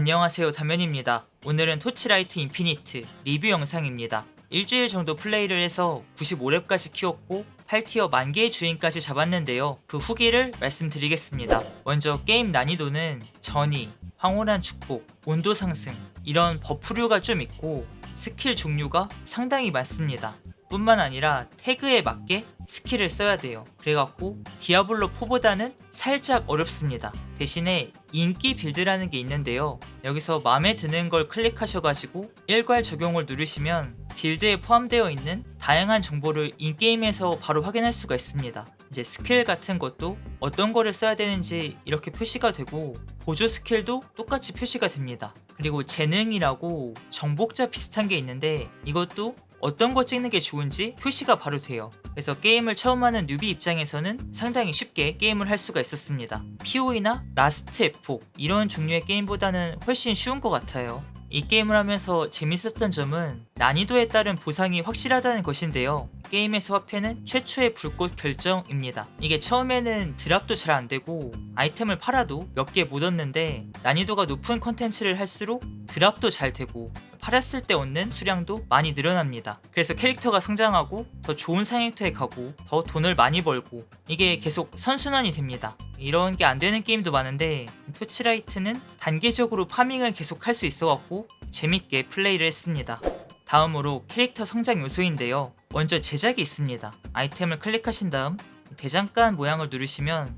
안녕하세요 담면입니다. 오늘은 토치라이트 인피니트 리뷰 영상입니다. 일주일 정도 플레이를 해서 95렙까지 키웠고 8티어 만개의 주인까지 잡았는데요. 그 후기를 말씀드리겠습니다. 먼저 게임 난이도는 전이, 황홀한 축복, 온도 상승 이런 버프류가 좀 있고 스킬 종류가 상당히 많습니다. 뿐만 아니라 태그에 맞게 스킬을 써야 돼요. 그래갖고 디아블로 4보다는 살짝 어렵습니다. 대신에 인기 빌드라는 게 있는데요. 여기서 마음에 드는 걸 클릭하셔가지고 일괄 적용을 누르시면 빌드에 포함되어 있는 다양한 정보를 인게임에서 바로 확인할 수가 있습니다. 이제 스킬 같은 것도 어떤 거를 써야 되는지 이렇게 표시가 되고 보조 스킬도 똑같이 표시가 됩니다. 그리고 재능이라고 정복자 비슷한 게 있는데 이것도 어떤 거 찍는 게 좋은지 표시가 바로 돼요. 그래서 게임을 처음 하는 뉴비 입장에서는 상당히 쉽게 게임을 할 수가 있었습니다. POE나 라스트 에포 이런 종류의 게임보다는 훨씬 쉬운 것 같아요. 이 게임을 하면서 재밌었던 점은 난이도에 따른 보상이 확실하다는 것인데요. 게임의 소화패는 최초의 불꽃 결정입니다. 이게 처음에는 드랍도 잘 안되고 아이템을 팔아도 몇 개 못 얻는데 난이도가 높은 컨텐츠를 할수록 드랍도 잘 되고 팔았을 때 얻는 수량도 많이 늘어납니다. 그래서 캐릭터가 성장하고 더 좋은 사냥터에 가고 더 돈을 많이 벌고 이게 계속 선순환이 됩니다. 이런 게 안 되는 게임도 많은데 토치라이트는 단계적으로 파밍을 계속 할 수 있어갖고 재밌게 플레이를 했습니다. 다음으로 캐릭터 성장 요소인데요. 먼저 제작이 있습니다. 아이템을 클릭하신 다음 대장간 모양을 누르시면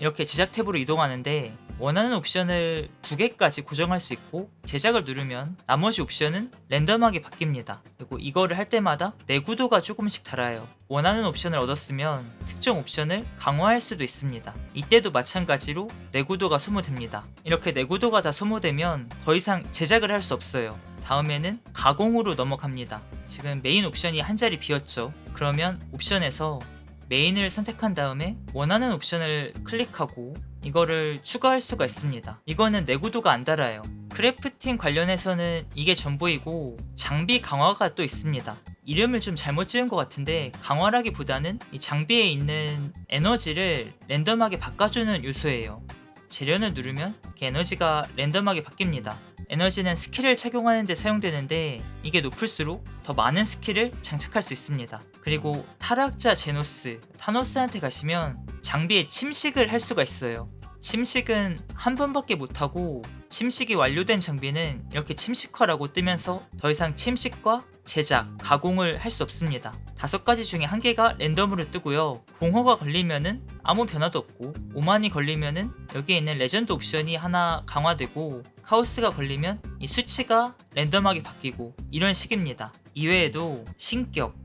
이렇게 제작 탭으로 이동하는데 원하는 옵션을 두 개까지 고정할 수 있고 제작을 누르면 나머지 옵션은 랜덤하게 바뀝니다. 그리고 이거를 할 때마다 내구도가 조금씩 달아요. 원하는 옵션을 얻었으면 특정 옵션을 강화할 수도 있습니다. 이때도 마찬가지로 내구도가 소모됩니다. 이렇게 내구도가 다 소모되면 더 이상 제작을 할 수 없어요. 다음에는 가공으로 넘어갑니다. 지금 메인 옵션이 한 자리 비었죠. 그러면 옵션에서 메인을 선택한 다음에 원하는 옵션을 클릭하고 이거를 추가할 수가 있습니다. 이거는 내구도가 안 달아요. 크래프팅 관련해서는 이게 전부이고 장비 강화가 또 있습니다. 이름을 좀 잘못 지은 것 같은데 강화라기보다는 이 장비에 있는 에너지를 랜덤하게 바꿔주는 요소예요. 재련을 누르면 이렇게 에너지가 랜덤하게 바뀝니다. 에너지는 스킬을 착용하는 데 사용되는데 이게 높을수록 더 많은 스킬을 장착할 수 있습니다. 그리고 타락자 제노스, 타노스한테 가시면 장비에 침식을 할 수가 있어요. 침식은 한 번밖에 못하고 침식이 완료된 장비는 이렇게 침식화라고 뜨면서 더 이상 침식과 제작, 가공을 할 수 없습니다. 다섯 가지 중에 한 개가 랜덤으로 뜨고요. 공허가 걸리면은 아무 변화도 없고 오만이 걸리면은 여기에 있는 레전드 옵션이 하나 강화되고 카오스가 걸리면 이 수치가 랜덤하게 바뀌고 이런 식입니다. 이외에도 신격,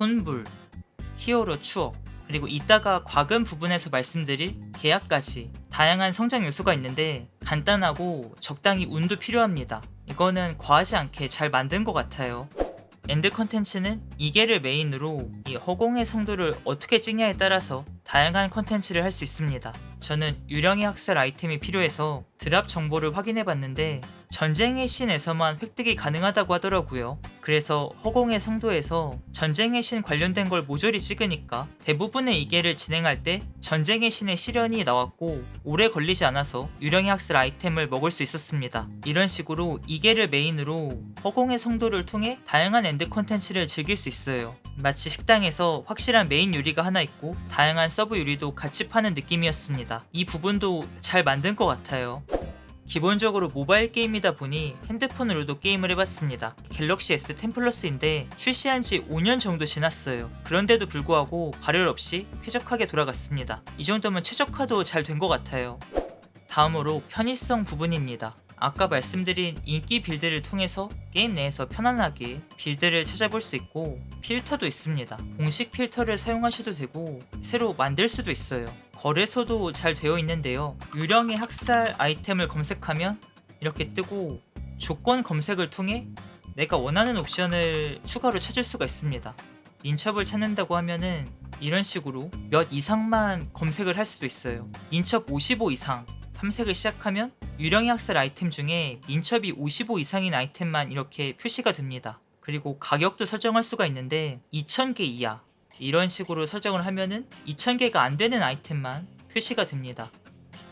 혼불, 히어로 추억, 그리고 이따가 과금 부분에서 말씀드릴 계약까지 다양한 성장 요소가 있는데 간단하고 적당히 운도 필요합니다. 이거는 과하지 않게 잘 만든 것 같아요. 엔드 컨텐츠는 이개를 메인으로 이 허공의 성도를 어떻게 찍냐에 따라서 다양한 컨텐츠를 할 수 있습니다. 저는 유령의 학살 아이템이 필요해서 드랍 정보를 확인해 봤는데 전쟁의 신에서만 획득이 가능하다고 하더라고요. 그래서 허공의 성도에서 전쟁의 신 관련된 걸 모조리 찍으니까 대부분의 이계를 진행할 때 전쟁의 신의 시련이 나왔고 오래 걸리지 않아서 유령의 학살 아이템을 먹을 수 있었습니다. 이런 식으로 이계를 메인으로 허공의 성도를 통해 다양한 엔드 컨텐츠를 즐길 수 있어요. 마치 식당에서 확실한 메인 요리가 하나 있고 다양한 서브 요리도 같이 파는 느낌이었습니다. 이 부분도 잘 만든 것 같아요. 기본적으로 모바일 게임이다 보니 핸드폰으로도 게임을 해봤습니다. 갤럭시 S10 플러스인데 출시한 지 5년 정도 지났어요. 그런데도 불구하고 발열 없이 쾌적하게 돌아갔습니다. 이 정도면 최적화도 잘 된 것 같아요. 다음으로 편의성 부분입니다. 아까 말씀드린 인기 빌드를 통해서 게임 내에서 편안하게 빌드를 찾아볼 수 있고 필터도 있습니다. 공식 필터를 사용하셔도 되고 새로 만들 수도 있어요. 거래소도 잘 되어 있는데요. 유령의 학살 아이템을 검색하면 이렇게 뜨고 조건 검색을 통해 내가 원하는 옵션을 추가로 찾을 수가 있습니다. 인첩을 찾는다고 하면은 이런 식으로 몇 이상만 검색을 할 수도 있어요. 인첩 55 이상 탐색을 시작하면 유령의 학살 아이템 중에 인첩이 55 이상인 아이템만 이렇게 표시가 됩니다. 그리고 가격도 설정할 수가 있는데 2000개 이하 이런 식으로 설정을 하면은 2000개가 안 되는 아이템만 표시가 됩니다.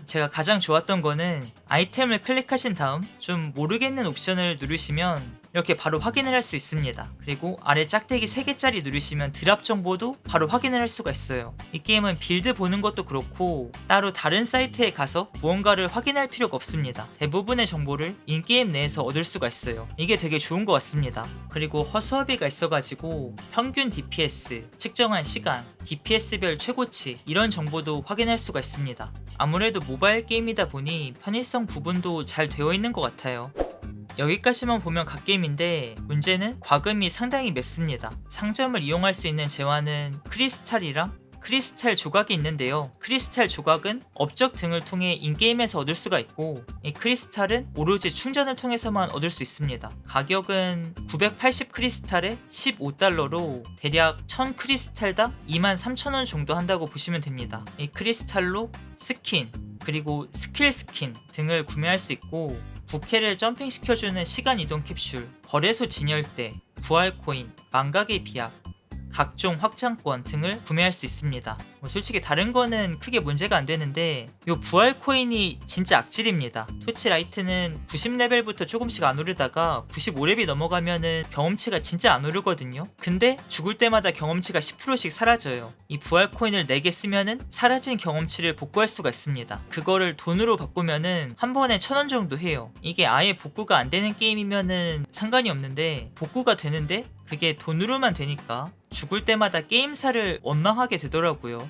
제가 가장 좋았던 거는 아이템을 클릭하신 다음 좀 모르겠는 옵션을 누르시면 이렇게 바로 확인을 할 수 있습니다. 그리고 아래 짝대기 3개짜리 누르시면 드랍 정보도 바로 확인을 할 수가 있어요. 이 게임은 빌드 보는 것도 그렇고 따로 다른 사이트에 가서 무언가를 확인할 필요가 없습니다. 대부분의 정보를 인게임 내에서 얻을 수가 있어요. 이게 되게 좋은 것 같습니다. 그리고 허수아비가 있어가지고 평균 DPS, 측정한 시간, DPS별 최고치 이런 정보도 확인할 수가 있습니다. 아무래도 모바일 게임이다 보니 편의성 부분도 잘 되어 있는 것 같아요. 여기까지만 보면 갓게임인데 문제는 과금이 상당히 맵습니다. 상점을 이용할 수 있는 재화는 크리스탈이랑 크리스탈 조각이 있는데요. 크리스탈 조각은 업적 등을 통해 인게임에서 얻을 수가 있고 이 크리스탈은 오로지 충전을 통해서만 얻을 수 있습니다. 가격은 980 크리스탈에 15달러로 대략 1000 크리스탈당 23,000원 정도 한다고 보시면 됩니다. 이 크리스탈로 스킨 그리고 스킬 스킨 등을 구매할 수 있고 부캐를 점핑시켜주는 시간 이동 캡슐, 거래소 진열대, 부활 코인, 망각의 비약, 각종 확장권 등을 구매할 수 있습니다. 뭐 솔직히 다른 거는 크게 문제가 안 되는데 이 부활 코인이 진짜 악질입니다. 토치 라이트는 90레벨부터 조금씩 안 오르다가 95렙이 넘어가면은 경험치가 진짜 안 오르거든요. 근데 죽을 때마다 경험치가 10%씩 사라져요. 이 부활 코인을 4개 쓰면은 사라진 경험치를 복구할 수가 있습니다. 그거를 돈으로 바꾸면은 한 번에 1000원 정도 해요. 이게 아예 복구가 안 되는 게임이면은 상관이 없는데 복구가 되는데 그게 돈으로만 되니까 죽을 때마다 게임사를 원망하게 되더라고요.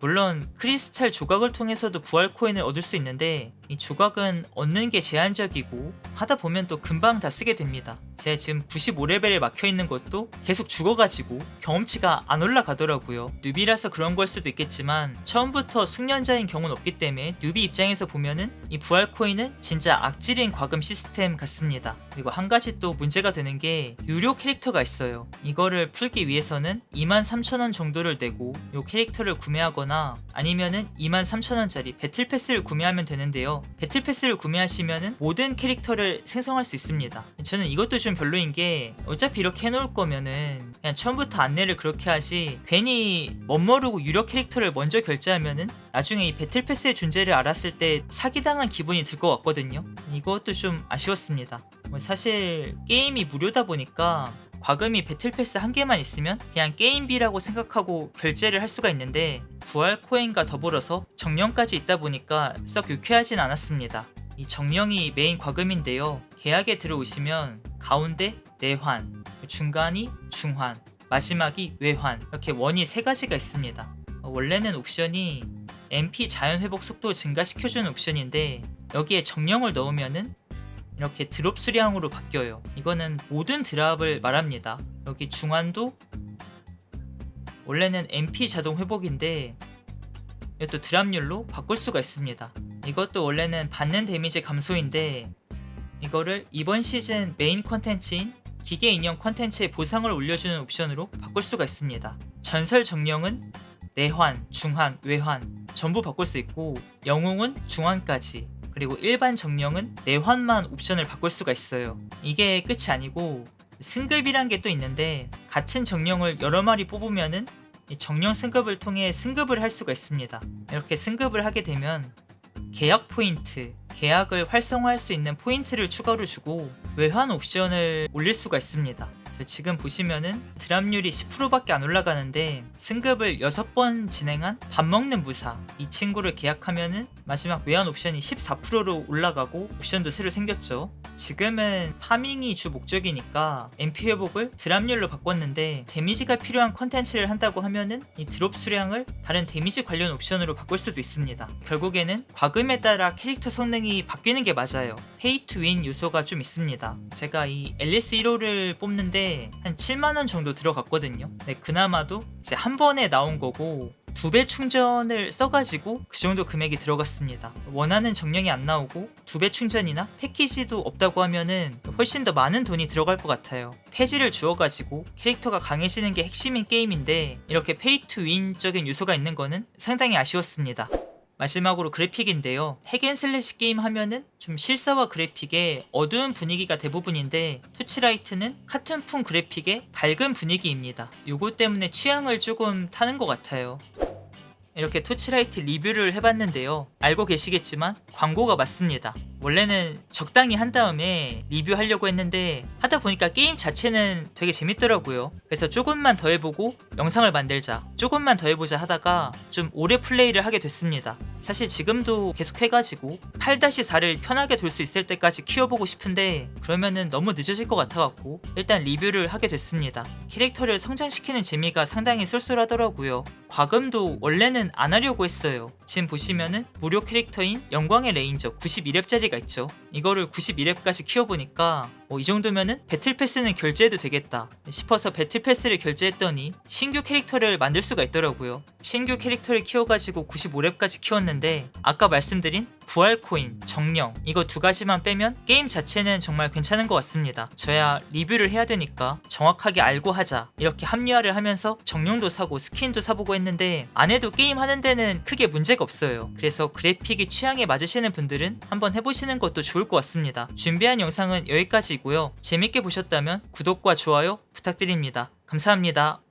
물론 크리스탈 조각을 통해서도 부활 코인을 얻을 수 있는데 이 조각은 얻는 게 제한적이고 하다 보면 또 금방 다 쓰게 됩니다. 제가 지금 95레벨에 막혀 있는 것도 계속 죽어가지고 경험치가 안 올라가더라고요. 뉴비라서 그런 걸 수도 있겠지만 처음부터 숙련자인 경우는 없기 때문에 뉴비 입장에서 보면은 이 부활 코인은 진짜 악질인 과금 시스템 같습니다. 그리고 한 가지 또 문제가 되는 게 유료 캐릭터가 있어요. 이거를 풀기 위해서는 23,000원 정도를 내고 이 캐릭터를 구매하거나 아니면은 23,000원짜리 배틀 패스를 구매하면 되는데요. 배틀 패스를 구매하시면은 모든 캐릭터를 생성할 수 있습니다. 저는 이것도 좀 별로인 게 어차피 이렇게 해놓을 거면은 그냥 처음부터 안내를 그렇게 하지 괜히 멋모르고 유료 캐릭터를 먼저 결제하면은 나중에 이 배틀 패스의 존재를 알았을 때 사기당한 기분이 들 것 같거든요. 이것도 좀 아쉬웠습니다. 뭐 사실 게임이 무료다 보니까 과금이 배틀패스 한 개만 있으면 그냥 게임비라고 생각하고 결제를 할 수가 있는데 부활 코인과 더불어서 정령까지 있다 보니까 썩 유쾌하진 않았습니다. 이 정령이 메인 과금인데요. 계약에 들어오시면 가운데 내환, 중간이 중환, 마지막이 외환 이렇게 원이 세 가지가 있습니다. 어, 원래는 옵션이 MP 자연 회복 속도 증가시켜주는 옵션인데 여기에 정령을 넣으면은 이렇게 드롭 수량으로 바뀌어요. 이거는 모든 드랍을 말합니다. 여기 중환도 원래는 MP 자동 회복인데 이것도 드랍률로 바꿀 수가 있습니다. 이것도 원래는 받는 데미지 감소인데 이거를 이번 시즌 메인 컨텐츠인 기계 인형 컨텐츠에 보상을 올려주는 옵션으로 바꿀 수가 있습니다. 전설 정령은 내환, 중환, 외환 전부 바꿀 수 있고 영웅은 중환까지 그리고 일반 정령은 내환만 옵션을 바꿀 수가 있어요. 이게 끝이 아니고 승급이란 게 또 있는데 같은 정령을 여러 마리 뽑으면은 이 정령 승급을 통해 승급을 할 수가 있습니다. 이렇게 승급을 하게 되면 계약 포인트, 계약을 활성화할 수 있는 포인트를 추가로 주고 외환 옵션을 올릴 수가 있습니다. 그래서 지금 보시면은 드랍률이 10%밖에 안 올라가는데 승급을 6번 진행한 밥 먹는 무사 이 친구를 계약하면은 마지막 외환 옵션이 14%로 올라가고 옵션도 새로 생겼죠. 지금은 파밍이 주 목적이니까 MP 회복을 드랍률로 바꿨는데 데미지가 필요한 컨텐츠를 한다고 하면은 이 드롭 수량을 다른 데미지 관련 옵션으로 바꿀 수도 있습니다. 결국에는 과금에 따라 캐릭터 성능이 바뀌는 게 맞아요. 페이 투윈 요소가 좀 있습니다. 제가 이 앨리스 1호를 뽑는데 한 7만원 정도 들어갔거든요. 네, 그나마도 이제 한 번에 나온 거고 두 배 충전을 써가지고 그 정도 금액이 들어갔습니다. 원하는 정령이 안 나오고 두 배 충전이나 패키지도 없다고 하면은 훨씬 더 많은 돈이 들어갈 것 같아요. 폐지를 주어가지고 캐릭터가 강해지는 게 핵심인 게임인데 이렇게 페이 투 윈적인 요소가 있는 거는 상당히 아쉬웠습니다. 마지막으로 그래픽인데요. 핵앤슬래시 게임 하면은 좀 실사화 그래픽에 어두운 분위기가 대부분인데 토치라이트는 카툰풍 그래픽의 밝은 분위기입니다. 요거 때문에 취향을 조금 타는 것 같아요. 이렇게 토치라이트 리뷰를 해봤는데요. 알고 계시겠지만 광고가 맞습니다. 원래는 적당히 한 다음에 리뷰하려고 했는데 하다 보니까 게임 자체는 되게 재밌더라고요. 그래서 조금만 더 해보고 영상을 만들자, 조금만 더 해보자 하다가 좀 오래 플레이를 하게 됐습니다. 사실 지금도 계속 해가지고 8-4를 편하게 돌 수 있을 때까지 키워보고 싶은데 그러면은 너무 늦어질 것 같아갖고 일단 리뷰를 하게 됐습니다. 캐릭터를 성장시키는 재미가 상당히 쏠쏠하더라고요. 과금도 원래는 안 하려고 했어요. 지금 보시면은 무료 캐릭터인 영광의 레인저 92렙짜리가 있죠. 이거를 91렙까지 키워보니까 어, 이 정도면은 배틀 패스는 결제해도 되겠다 싶어서 배틀 패스를 결제했더니 신규 캐릭터를 만들 수가 있더라고요. 신규 캐릭터를 키워가지고 95렙까지 키웠는데 아까 말씀드린 부활 코인, 정령 이거 두 가지만 빼면 게임 자체는 정말 괜찮은 것 같습니다. 저야 리뷰를 해야 되니까 정확하게 알고 하자 이렇게 합리화를 하면서 정령도 사고 스킨도 사보고 했는데 안 해도 게임 하는 데는 크게 문제가 없어요. 그래서 그래픽이 취향에 맞으시는 분들은 한번 해보시는 것도 좋을 것 같습니다. 준비한 영상은 여기까지 이고요. 재밌게 보셨다면 구독과 좋아요 부탁드립니다. 감사합니다.